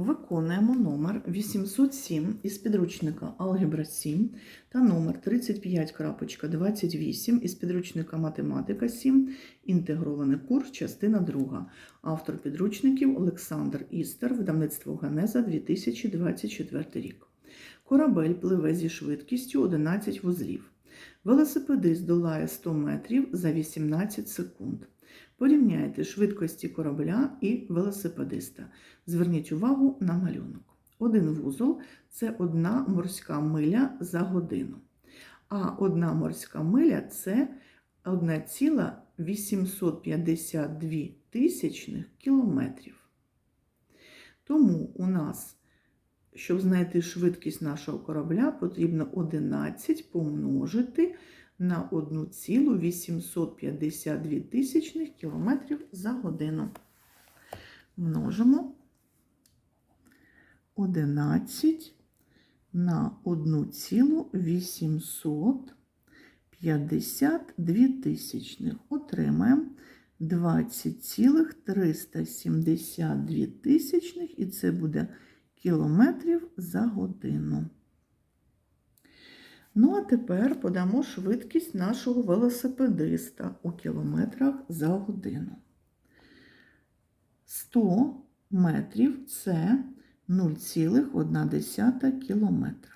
Виконуємо номер 807 із підручника Алгебра 7 та номер 35.28 із підручника Математика 7, інтегрований курс, частина 2. Автор підручників Олександр Істер, видавництво Генеза 2024 рік. Корабель пливе зі швидкістю 11 вузлів. Велосипедист долає 100 метрів за 18 секунд. Порівняйте швидкості корабля і велосипедиста. Зверніть увагу на малюнок. Один вузол це одна морська миля за годину. А одна морська миля це 1,852 тисячних кілометрів. Тому у нас, щоб знайти швидкість нашого корабля, потрібно 11 помножити на 1,852 тисячних кілометрів за годину. Множимо 11 на 1,852 тисячних. Отримаємо 20,372 тисячних, і це буде кілометрів за годину. Ну, а тепер подамо швидкість нашого велосипедиста у кілометрах за годину. 100 метрів це 0,1 кілометра.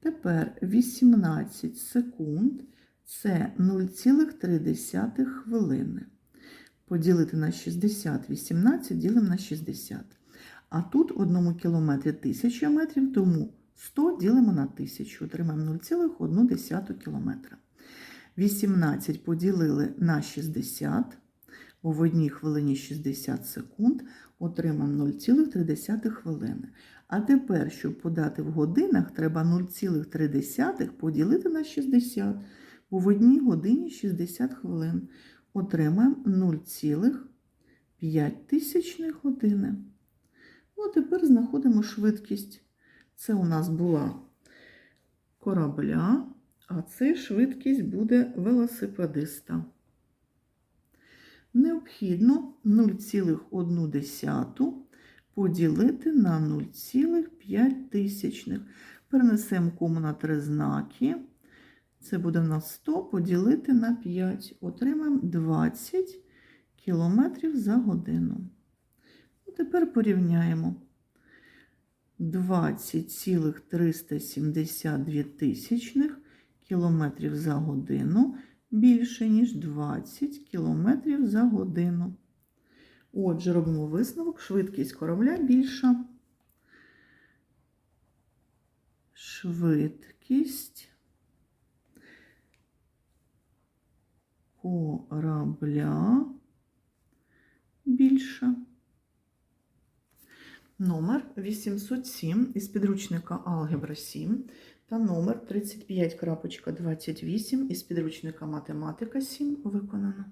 Тепер 18 секунд це 0,3 хвилини. Поділити на 60, 18 ділимо на 60. А тут в одному кілометрі 1000 метрів, тому 100 ділимо на 1000, отримаємо 0,1 кілометра. 18 поділили на 60, бо в одній хвилині 60 секунд, отримаємо 0,3 хвилини. А тепер, щоб подати в годинах, треба 0,3 поділити на 60, бо в одній годині 60 хвилин. Отримаємо 0,5 години. Ну, а тепер знаходимо швидкість. Це у нас була корабля, а це швидкість буде велосипедиста. Необхідно 0,1 поділити на 0,5. Перенесемо кому на три знаки. Це буде в нас 100 поділити на 5. Отримаємо 20 км за годину. Ну, Тепер порівняємо. 20,372 тисячних кілометрів за годину більше, ніж 20 кілометрів за годину. Отже, робимо висновок, швидкість корабля більша. Швидкість корабля більша. Номер 807 із підручника Алгебра 7 та номер 35.28 із підручника Математика 7 виконано.